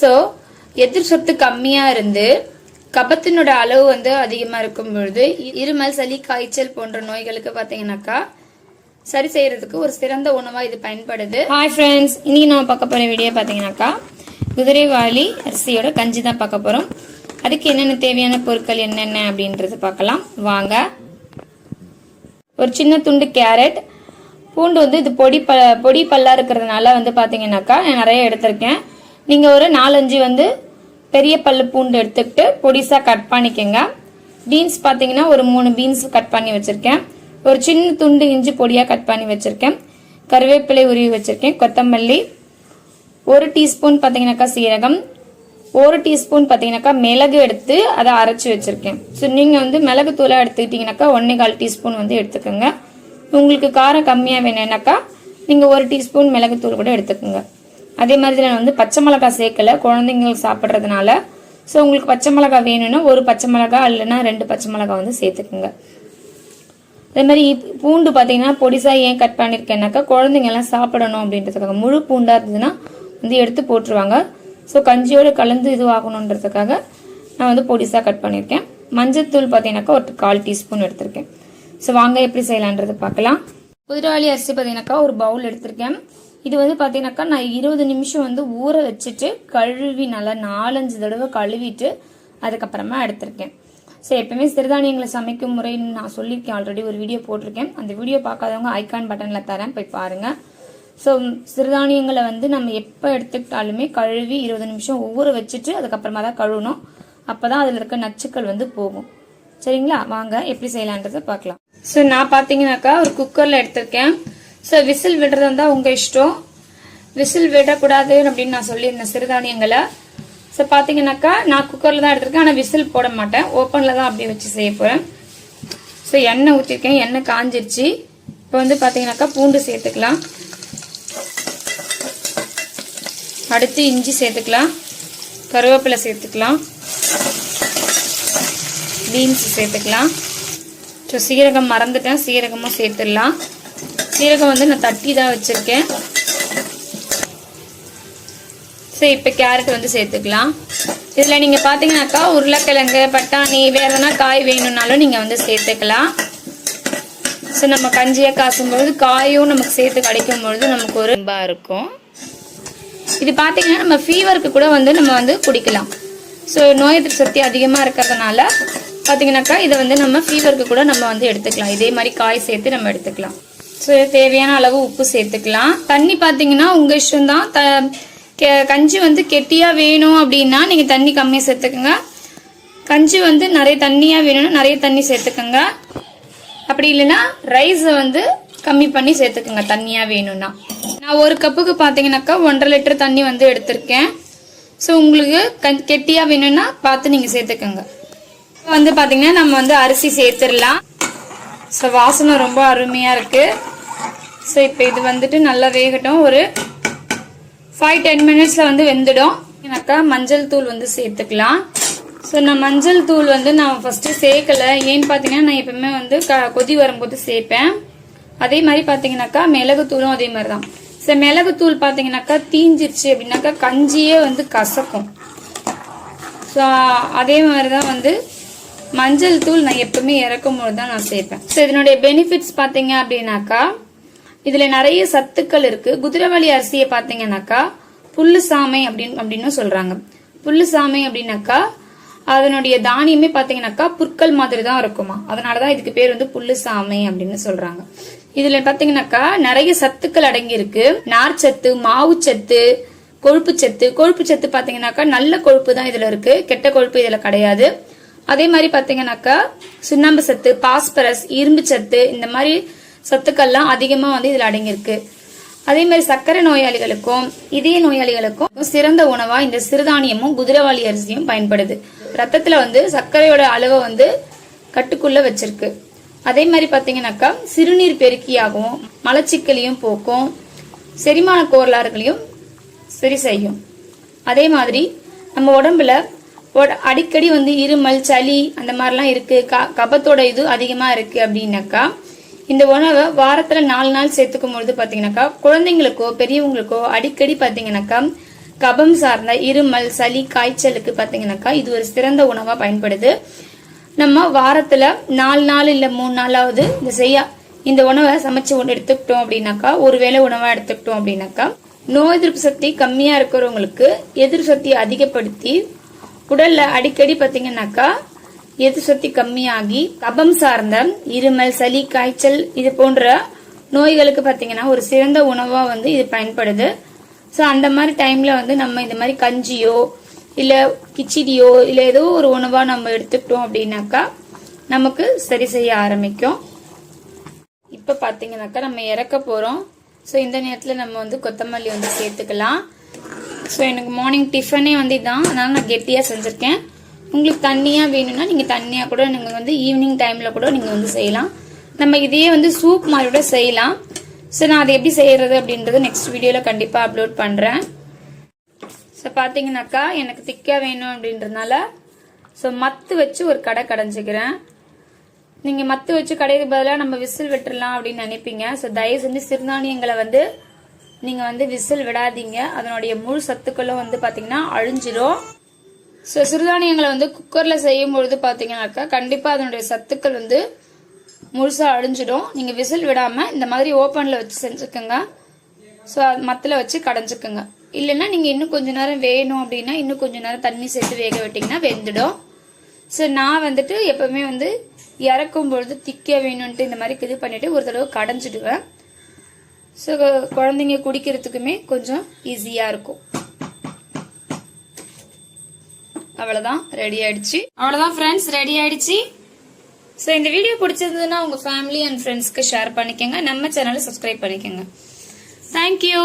So எதிர் சொத்து கம்மியாக இருந்து கபத்தினோட அளவு வந்து அதிகமாக இருக்கும் பொழுது இருமல் சளி காய்ச்சல் போன்ற நோய்களுக்கு பார்த்தீங்கன்னாக்கா சரி செய்யறதுக்கு ஒரு சிறந்த உணவாக இது பயன்படுது. ஹாய் ஃப்ரெண்ட்ஸ் இன்னைக்கு நம்ம பார்க்க போகிற வீடியோ பார்த்தீங்கன்னாக்கா குதிரைவாளி அரிசியோட கஞ்சி தான் பார்க்க போகிறோம் அதுக்கு என்னென்ன தேவையான பொருட்கள் என்னென்ன அப்படின்றது பார்க்கலாம். வாங்க. ஒரு சின்ன துண்டு கேரட் பூண்டு வந்து இது பொடி ப பொடி பல்லா இருக்கிறதுனால வந்து பார்த்தீங்கன்னாக்கா நான் நிறைய எடுத்திருக்கேன். நீங்கள் ஒரு நாலஞ்சு வந்து பெரிய பல்லு பூண்டு எடுத்துக்கிட்டு பொடிசாக கட் பண்ணிக்கோங்க. பீன்ஸ் பார்த்தீங்கன்னா ஒரு மூணு பீன்ஸ் கட் பண்ணி வச்சுருக்கேன். ஒரு சின்ன துண்டு இஞ்சி பொடியாக கட் பண்ணி வச்சுருக்கேன். கருவேப்பிலை உருவி வச்சுருக்கேன். கொத்தமல்லி ஒரு டீஸ்பூன் பார்த்தீங்கன்னாக்கா சீரகம். ஒரு டீஸ்பூன் பார்த்தீங்கன்னாக்கா மிளகு எடுத்து அதை அரைச்சி வச்சுருக்கேன். ஸோ நீங்கள் வந்து மிளகு தூளை எடுத்துக்கிட்டிங்கனாக்கா ஒன்றே கால் டீஸ்பூன் வந்து எடுத்துக்கோங்க. உங்களுக்கு காரம் கம்மியாக வேணும்னாக்கா நீங்கள் ஒரு டீஸ்பூன் மிளகு தூள் கூட எடுத்துக்கோங்க. அதே மாதிரி நான் வந்து பச்சை மிளகாய் சேர்க்கல. குழந்தைங்களுக்கு சாப்பிட்றதுனால. ஸோ உங்களுக்கு பச்சை மிளகாய் வேணும்னா ஒரு பச்சை மிளகாய் இல்லைன்னா ரெண்டு பச்சை மிளகாய் வந்து சேர்த்துக்குங்க. அதே மாதிரி பூண்டு பார்த்தீங்கன்னா பொடிசாக ஏன் கட் பண்ணியிருக்கேன்னாக்கா குழந்தைங்க எல்லாம் சாப்பிடணும் அப்படின்றதுக்காக. முழு பூண்டாக இருந்ததுன்னா வந்து எடுத்து போட்டுருவாங்க. ஸோ கஞ்சியோடு கலந்து இதுவாகணுன்றதுக்காக நான் வந்து பொடிசாக கட் பண்ணியிருக்கேன் மஞ்சத்தூள் பார்த்தீங்கன்னாக்கா ஒரு கால் டீஸ்பூன் எடுத்திருக்கேன். ஸோ வாங்க எப்படி செய்யலான்றது பார்க்கலாம். குதிராளி அரிசி பார்த்தீங்கன்னாக்கா ஒரு பவுல் எடுத்திருக்கேன். இது வந்து பார்த்தீங்கன்னாக்கா நான் இருபது நிமிஷம் வந்து ஊற வச்சுட்டு கழுவி நல்லா நாலஞ்சு தடவை கழுவிட்டு அதுக்கப்புறமா எடுத்திருக்கேன். ஸோ எப்பவுமே சிறுதானியங்களை சமைக்கும் முறைன்னு நான் சொல்லியிருக்கேன் ஆல்ரெடி ஒரு வீடியோ போட்டிருக்கேன். அந்த வீடியோ பார்க்காதவங்க ஐகான் பட்டனில் தரேன் போய் பாருங்கள் ஸோ சிறுதானியங்களை வந்து நம்ம எப்போ எடுத்துக்கிட்டாலுமே கழுவி இருபது நிமிஷம் ஊற வச்சுட்டு அதுக்கப்புறமா தான் கழுவணும். அப்போ தான் அதில் இருக்க நச்சுக்கள் வந்து போகும். சரிங்களா? வாங்க எப்படி செய்யலான்றதை பார்க்கலாம். ஸோ நான் பார்த்தீங்கன்னாக்கா ஒரு குக்கரில் எடுத்திருக்கேன். ஸோ விசில் விடுறது வந்தால் உங்கள் இஷ்டம். விசில் விடக்கூடாது அப்படின்னு நான் சொல்லியிருந்தேன் சிறுதானியங்களை. ஸோ பார்த்தீங்கன்னாக்கா நான் குக்கரில் தான் எடுத்திருக்கேன். ஆனால் விசில் போட மாட்டேன். ஓப்பனில் தான் அப்படியே வச்சு செய்ய போகிறேன் ஸோ எண்ணெய் ஊற்றிருக்கேன் எண்ணெய் காஞ்சிருச்சு. இப்போ வந்து பார்த்தீங்கன்னாக்கா பூண்டு சேர்த்துக்கலாம். அடுத்து இஞ்சி சேர்த்துக்கலாம். கருவேப்பிலை சேர்த்துக்கலாம். பீன்ஸ் சேர்த்துக்கலாம். ஸோ சீரகம் மறந்துட்டேன். சீரகமும் சேர்த்துடலாம். சீரகம் வந்து நான் தட்டி தான் வச்சுருக்கேன். சரி இப்போ கேரட் வந்து சேர்த்துக்கலாம். இதில் நீங்கள் பார்த்தீங்கன்னாக்கா உருளைக்கிழங்கு பட்டாணி வேறு எதனா காய் வேணும்னாலும் நீங்கள் வந்து சேர்த்துக்கலாம். ஸோ நம்ம கஞ்சியாக காசும்பொழுது காயும் நமக்கு சேர்த்து கிடைக்கும் பொழுது நமக்கு ஒரு இம்பாக இருக்கும். இது பார்த்தீங்கன்னா நம்ம ஃபீவருக்கு கூட வந்து நம்ம வந்து குடிக்கலாம். ஸோ நோய் எதிர்ப்பு சக்தி அதிகமாக இருக்கிறதுனால பார்த்தீங்கன்னாக்கா இதை வந்து நம்ம ஃபீவருக்கு கூட நம்ம வந்து எடுத்துக்கலாம். இதே மாதிரி காய் சேர்த்து நம்ம எடுத்துக்கலாம். தேவையான அளவு உப்பு சேர்த்துக்கலாம். தண்ணி பார்த்தீங்கன்னா உங்கள் இஷ்டம்தான். த கெ- கஞ்சி வந்து கெட்டியாக வேணும் அப்படின்னா நீங்கள் தண்ணி கம்மியாக சேர்த்துக்கோங்க. கஞ்சி வந்து நிறைய தண்ணியாக வேணும்னா நிறைய தண்ணி சேர்த்துக்கோங்க. அப்படி இல்லைன்னா ரைஸை வந்து கம்மி பண்ணி சேர்த்துக்கோங்க தண்ணியாக வேணும்னா. நான் ஒரு கப்புக்கு பார்த்தீங்கன்னாக்கா ஒன்றரை லிட்டர் தண்ணி வந்து எடுத்திருக்கேன். ஸோ உங்களுக்கு கண் கெட்டியாக வேணும்னா பார்த்து நீங்கள் சேர்த்துக்கோங்க. வந்து பார்த்தீங்கன்னா நம்ம வந்து அரிசி சேர்த்துடலாம். ஸோ வாசனை ரொம்ப அருமையாக இருக்குது ஸோ இப்போ இது வந்துட்டு நல்லா வேகட்டும். ஒரு ஃபைவ் டென் மினிட்ஸில் வந்து வெந்துடும். எனக்கா மஞ்சள் தூள் வந்து சேர்த்துக்கலாம். ஸோ நான் மஞ்சள் தூள் வந்து நான் ஃபஸ்ட்டு சேர்க்கலை. ஏன்னு பார்த்தீங்கன்னா நான் எப்பவுமே வந்து க கொதி வரும்போது சேர்ப்பேன். அதே மாதிரி பார்த்தீங்கன்னாக்கா மிளகுத்தூளும் அதே மாதிரி தான். ஸோ மிளகுத்தூள் பார்த்தீங்கன்னாக்கா தீஞ்சிருச்சு அப்படின்னாக்கா கஞ்சியே வந்து கசக்கும். ஸோ அதே மாதிரி தான் வந்து மஞ்சள் தூள் நான் எப்பவுமே இறக்கும் போது தான் நான் சேர்ப்பேன். ஸோ இதனுடைய பெனிஃபிட்ஸ் பார்த்தீங்க அப்படின்னாக்கா இதில் நிறைய சத்துக்கள் இருக்கு. குதிரைவாளி அரிசியை பார்த்தீங்கன்னாக்கா புல்லு சாமை அப்படின்னு அப்படின்னு சொல்றாங்க. புல்லு சாமை அப்படின்னாக்கா அதனுடைய தானியமே பார்த்தீங்கன்னாக்கா புற்கள் மாதிரி தான் இருக்குமா. அதனாலதான் இதுக்கு பேர் வந்து புல்லு சாமை அப்படின்னு சொல்றாங்க. இதுல பாத்தீங்கன்னாக்கா நிறைய சத்துக்கள் அடங்கி இருக்கு நார்ச்சத்து மாவுச்சத்து கொழுப்பு சத்து கொழுப்பு சத்து பாத்தீங்கன்னாக்கா நல்ல கொழுப்பு தான் இதுல இருக்கு. கெட்ட கொழுப்பு இதுல கிடையாது. அதே மாதிரி பாத்தீங்கன்னாக்கா சுண்ணாம்பு சத்து பாஸ்பரஸ் இரும்பு சத்து இந்த மாதிரி சத்துக்கள்லாம் அதிகமா வந்து இதுல அடங்கியிருக்கு. அதே மாதிரி சர்க்கரை நோயாளிகளுக்கும் இதய நோயாளிகளுக்கும் சிறந்த உணவா இந்த சிறுதானியமும் குதிரைவாளி அரிசியும் பயன்படுது. ரத்தத்துல வந்து சர்க்கரையோட அளவை வந்து கட்டுக்குள்ள வச்சிருக்கு. அதே மாதிரி பாத்தீங்கன்னாக்கா சிறுநீர் பெருக்கியாகவும் மலச்சிக்கலையும் போக்கும் செரிமான கோரலாறுகளையும் சரி செய்யும். அதே மாதிரி நம்ம உடம்புல அடிக்கடி வந்து இருமல் சளி அந்த மாதிரிலாம் இருக்கு. க- கபத்தோட இது அதிகமா இருக்கு அப்படின்னாக்கா இந்த உணவை வாரத்துல நாலு நாள் சேர்த்துக்கும் பொழுது பாத்தீங்கன்னாக்கா குழந்தைங்களுக்கோ பெரியவங்களுக்கோ அடிக்கடி பாத்தீங்கன்னாக்கா கபம் சார்ந்த இருமல் சளி காய்ச்சலுக்கு பாத்தீங்கன்னாக்கா இது ஒரு சிறந்த உணவா பயன்படுது. நம்ம வாரத்துல நாலு நாள் இல்ல மூணு நாளாவது இந்த செய்ய இந்த உணவை சமைச்சு ஒன்று எடுத்துக்கிட்டோம் அப்படின்னாக்கா ஒருவேளை உணவா எடுத்துக்கிட்டோம் அப்படின்னாக்கா நோய் எதிர்ப்பு சக்தி கம்மியா இருக்கிறவங்களுக்கு எதிர்ப்பு சக்தியை அதிகப்படுத்தி குடல்ல அடிக்கடி பாத்தீங்கன்னாக்கா எது சக்தி கம்மியாகி கபம் சார்ந்த இருமல் சளி காய்ச்சல் இது போன்ற நோய்களுக்கு பாத்தீங்கன்னா ஒரு சிறந்த உணவா வந்து இது பயன்படுது. ஸோ அந்த மாதிரி டைம்ல வந்து நம்ம இந்த மாதிரி கஞ்சியோ இல்ல கிச்சடியோ இல்ல ஏதோ ஒரு உணவா நம்ம எடுத்துக்கிட்டோம் அப்படின்னாக்கா நமக்கு சரி செய்ய ஆரம்பிக்கும். இப்ப பாத்தீங்கன்னாக்கா நம்ம இறக்க போறோம். ஸோ இந்த நேரத்துல நம்ம வந்து கொத்தமல்லி வந்து சேர்த்துக்கலாம். ஸோ எனக்கு மார்னிங் டிஃபனே வந்து இதான். அதனால் நான் கெட்டியாக செஞ்சுருக்கேன். உங்களுக்கு தண்ணியாக வேணும்னா நீங்கள் தண்ணியாக கூட நீங்கள் வந்து ஈவினிங் டைமில் கூட நீங்கள் வந்து செய்யலாம். நம்ம இதையே வந்து சூப் மாதிரி கூட செய்யலாம். ஸோ நான் அதை எப்படி செய்கிறது அப்படின்றது நெக்ஸ்ட் வீடியோவில் கண்டிப்பாக அப்லோட் பண்ணுறேன் ஸோ பார்த்தீங்கன்னாக்கா எனக்கு திக்காக வேணும் அப்படின்றதுனால ஸோ மத்து வச்சு ஒரு கடை கடைஞ்சிக்கிறேன். நீங்கள் மத்து வச்சு கடைக்கு பதிலாக நம்ம விசில் விட்டுறலாம் அப்படின்னு நினைப்பீங்க. ஸோ தயவு செஞ்சு சிறுதானியங்களை வந்து நீங்கள் வந்து விசில் விடாதீங்க. அதனுடைய முழு சத்துக்களும் வந்து பார்த்தீங்கன்னா அழிஞ்சிடும் ஸோ சிறுதானியங்களை வந்து குக்கரில் செய்யும் பொழுது பார்த்தீங்கன்னாக்கா கண்டிப்பாக அதனுடைய சத்துக்கள் வந்து முழுசாக அழிஞ்சிடும். நீங்கள் விசில் விடாமல் இந்த மாதிரி ஓப்பனில் வச்சு செஞ்சுக்கோங்க. ஸோ மத்தில் வச்சு கடைஞ்சிக்கோங்க. இல்லைன்னா நீங்கள் இன்னும் கொஞ்ச நேரம் வேணும் அப்படின்னா இன்னும் கொஞ்ச நேரம் தண்ணி சேர்த்து வேக விட்டிங்கன்னா வெந்துடும். ஸோ நான் வந்துட்டு எப்போவுமே வந்து இறக்கும் பொழுது திக்க வேணும்ன்ட்டு இந்த மாதிரி இது பண்ணிவிட்டு ஒரு தடவை கடைஞ்சிடுவேன். ஸோ குழந்தைங்க குடிக்கிறதுக்குமே கொஞ்சம் ஈஸியாக இருக்கும். அவ்வளோதான் ரெடி ஆயிடுச்சு. அவ்வளோதான் ஃப்ரெண்ட்ஸ் ரெடி ஆயிடுச்சு. ஸோ இந்த வீடியோ பிடிச்சிருந்ததுன்னா உங்கள் ஃபேமிலி அண்ட் ஃப்ரெண்ட்ஸ்க்கு ஷேர் பண்ணிக்கோங்க. நம்ம சேனலை சப்ஸ்கிரைப் பண்ணிக்கோங்க. தேங்க்யூ